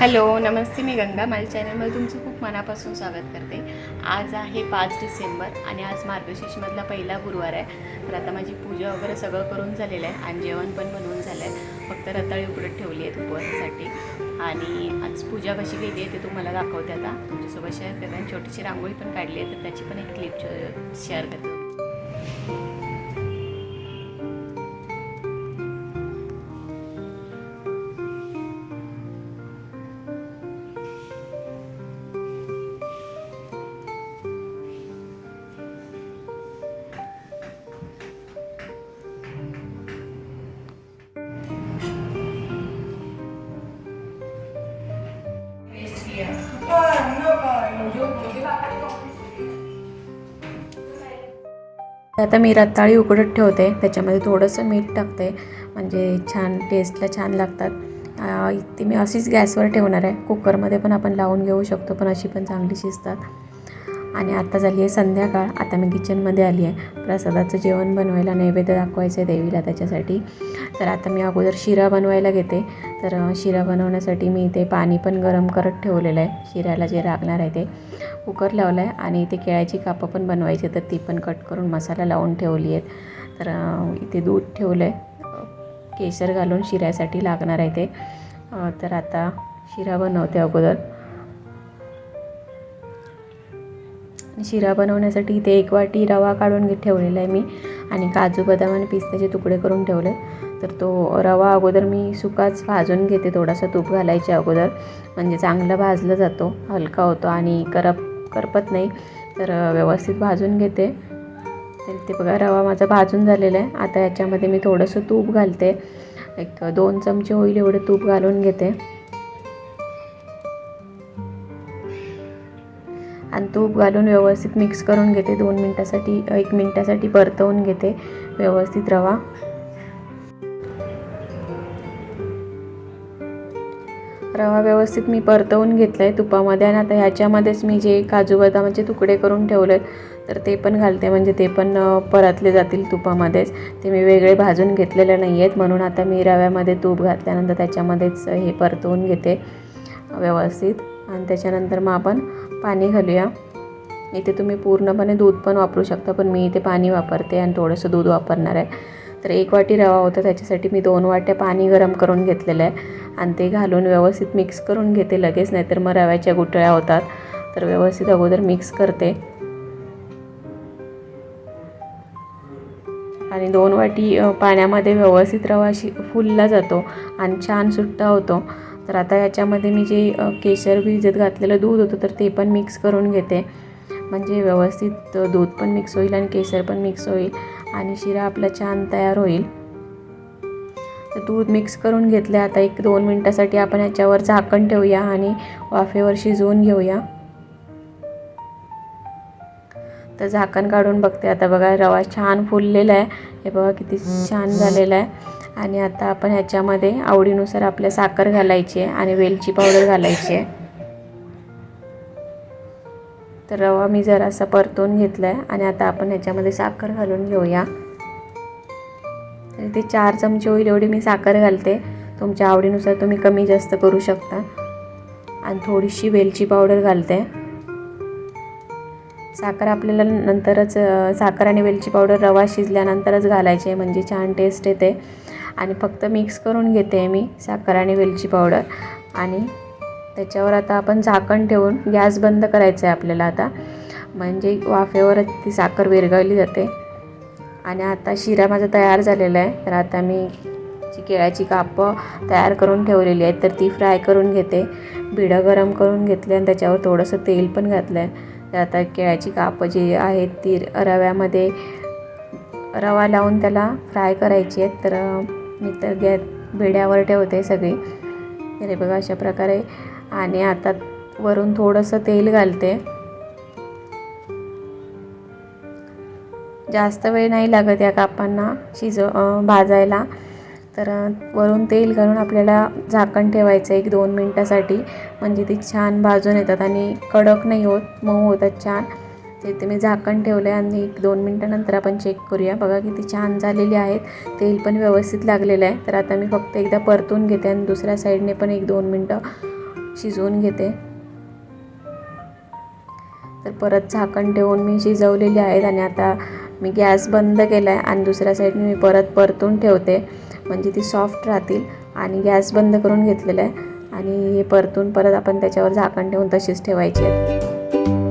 Hello नमस्ते मी गंगा. माझ्या चॅनलमध्ये तुमचं खूप मनापासून स्वागत करते. आज आहे पाच डिसेंबर आणि आज मार्गशीर्षमधला पहिला गुरुवार आहे. तर आता माझी पूजा वगैरे सगळं करून झालेलं आहे आणि जेवण पण बनवून झालं आहे. फक्त रताळी उकडत ठेवली आहेत उपवासासाठी आणि आज पूजा कशी केली आहे ते तुम्हाला दाखवते आता. तुमच्यासोबत शेअर करते आणि छोटीशी रांगोळी पण काढली आहे तर त्याची पण एक क्लिप शेअर करते. आता मी रताळी उकडत ठेवते. त्याच्यामध्ये थोडंसं मीठ टाकते. म्हणजे छान टेस्टला छान लागतात. ती मी अशीच गॅसवर ठेवणार आहे. कुकरमध्ये पण आपण लावून घेऊ शकतो पण अशी पण चांगली शिजतात. आणि आता झाली आहे संध्याकाळ. आता मी किचनमध्ये आली आहे. प्रसादाचं जेवण बनवायला नैवेद्य दाखवायचं आहे देवीला त्याच्यासाठी. तर आता मी अगोदर शिरा बनवायला घेते. तर शिरा बनवण्यासाठी मी इथे पाणी पण गरम करत ठेवलेलं आहे. शिऱ्याला जे लागणार आहे ते कुकर लावला आहे आणि इथे केळ्याची कापं पण बनवायची तर ती पण कट करून मसाला लावून ठेवली आहेत. तर इथे दूध ठेवलं आहे केशर घालून शिऱ्यासाठी लागणार आहे ते. तर आता शिरा बनवते अगोदर. शिरा बनवण्यासाठी इथे एक वाटी रवा काढून घे ठेवलेला आहे मी. आणि काजू बदाम आणि पिस्त्याचे तुकडे करून ठेवले. तर तो रवा अगोदर मी सुकाच भाजून घेते. थोडासा तूप घालायच्या अगोदर. म्हणजे चांगला भाजला जातो. हलका होतो आणि करप करपत नाही. तर व्यवस्थित भाजून घेते. तर ते बघा रवा माझा भाजून झालेला आहे. आता याच्यामध्ये मी थोडंसं तूप घालते. एक दोन चमचे होईल एवढे तूप घालून घेते. आणि तूप घालून व्यवस्थित मिक्स करून घेते. दोन मिनटासाठी एक मिनटासाठी परतवून घेते. व्यवस्थित रवा. रवा व्यवस्थित मी परतवून घेतला आहे तुपामध्ये आणि आता ह्याच्यामध्येच मी जे काजू बदामाचे तुकडे करून ठेवले तर ते पण घालते. म्हणजे ते पण परतले जातील तुपामध्येच. ते मी वेगळे भाजून घेतलेले नाही आहेत म्हणून आता मी रव्यामध्ये तूप घातल्यानंतर त्याच्यामध्येच हे परतवून घेते व्यवस्थित. आणि त्याच्यानंतर मग आपण पाणी घालूया. इथे तुम्ही पूर्णपणे दूध पण वापरू शकता पण मी इथे पाणी वापरते आणि थोडंसं दूध वापरणार आहे. तर एक वाटी रवा होता त्याच्यासाठी मी दोन वाट्या पाणी गरम करून घेतलेलं आहे. आणि ते घालून व्यवस्थित मिक्स करून घेते लगेच नाहीतर मग रव्याच्या गुठळ्या होतात. तर व्यवस्थित अगोदर मिक्स करते. आणि दोन वाटी पाण्यामध्ये व्यवस्थित रवा अशी फुलला जातो आणि छान सुट्टा होतो. तर आता याच्यामध्ये मी जे केशर भिजत घातलेलं दूध होतं तर ते पण मिक्स करून घेते. म्हणजे व्यवस्थित दूध पण मिक्स होईल आणि केसर पण मिक्स होईल आणि शिरा आपला छान तयार होईल. तर दूध मिक्स करून घेतलं आता एक दोन मिनटासाठी आपण याच्यावर झाकण ठेवूया आणि वाफेवर शिजवून घेऊया. तर झाकण काढून बघते. आता बघा रवा छान फुललेला आहे हे बघा किती छान झालेला आहे आणि आता आपण ह्याच्यामध्ये आवडीनुसार आपल्या साखर घालायची आहे आणि वेलची पावडर घालायची आहे. तर रवा मी जरासा परतून घेतला आहे आणि आता आपण ह्याच्यामध्ये साखर घालून घेऊया. तर इथे चार चमचे होईल एवढी मी साखर घालते. तुमच्या आवडीनुसार तुम्ही कमी जास्त करू शकता. आणि थोडीशी वेलची पावडर घालते. साखर आपल्याला नंतरच साखर आणि वेलची पावडर रवा शिजल्यानंतरच घालायची आहे. म्हणजे छान टेस्ट येते. आणि फक्त मिक्स करून घेते मी साखर आणि वेलची पावडर आणि त्याच्यावर आता आपण झाकण ठेवून गॅस बंद करायचा आहे आपल्याला आता. म्हणजे वाफेवरच ती साखर विरघळली जाते. आणि आता शिरा माझा तयार झालेला आहे. तर आता मी जी केळ्याची कापं तयार करून ठेवलेली आहेत तर ती फ्राय करून घेते. बिडं गरम करून घेतले आणि त्याच्यावर थोडंसं तेल पण घातलं आहे तर आता केळ्याची कापं जी आहेत ती रव्यामध्ये रवा लावून त्याला फ्राय करायची आहेत. तर मी तर गॅ भेड्यावर ठेवते सगळी. अरे बघा अशा प्रकारे. आणि आता वरून थोडंसं तेल घालते. जास्त वेळ नाही लागत या कापांना शिज भाजायला. तर वरून तेल घालून आपल्याला झाकण ठेवायचं एक दोन मिनटासाठी. म्हणजे ती छान भाजून येतात आणि कडक नाही होत मऊ होतात छान. ते इथे मी झाकण ठेवलं आहे आणि एक दोन मिनटानंतर आपण चेक करूया. बघा किती छान झालेली आहेत. तेल पण व्यवस्थित लागलेलं आहे. तर आता मी फक्त एकदा परतून घेते आणि दुसऱ्या साईडने पण एक दोन मिनटं शिजवून घेते. तर परत झाकण ठेवून मी शिजवलेली आहेत आणि आता मी गॅस बंद केला आहे आणि दुसऱ्या साईडने मी परत परतून ठेवते. म्हणजे ती सॉफ्ट राहतील आणि गॅस बंद करून घेतलेला आहे. आणि हे परतून परत आपण त्याच्यावर झाकण ठेवून तशीच ठेवायची आहेत.